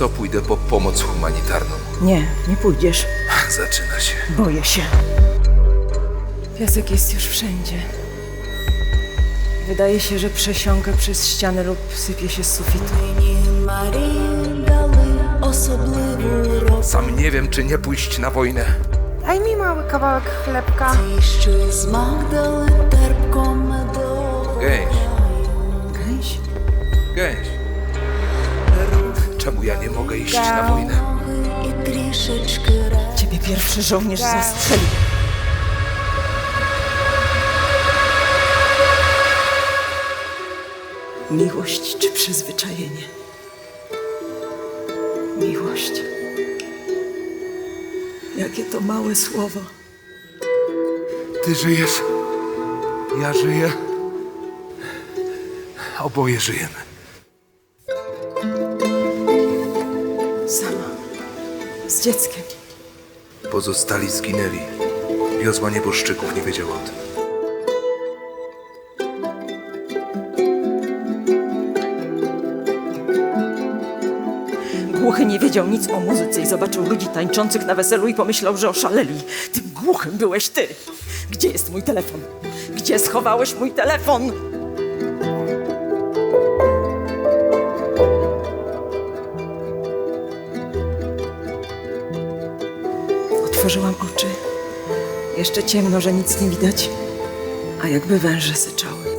co, pójdę po pomoc humanitarną. Nie, nie pójdziesz. Zaczyna się. Boję się. Piasek jest już wszędzie. Wydaje się, że przesiąka przez ściany lub sypie się z sufitu. Sam nie wiem, czy nie pójść na wojnę. Daj mi mały kawałek chlebka. Gęś. Gęś? Gęś. Czemu ja nie mogę iść na wojnę? Ciebie pierwszy żołnierz zastrzelił. Miłość czy przyzwyczajenie? Miłość. Jakie to małe słowo. Ty żyjesz, ja żyję, oboje żyjemy. Sama. Z dzieckiem. Pozostali zginęli. Wiozła nieboszczyków nie wiedziała o tym. Głuchy nie wiedział nic o muzyce i zobaczył ludzi tańczących na weselu i pomyślał, że oszaleli. Tym głuchym byłeś ty. Gdzie jest mój telefon? Gdzie schowałeś mój telefon? Otworzyłam oczy. Jeszcze ciemno, że nic nie widać, a jakby węże syczały.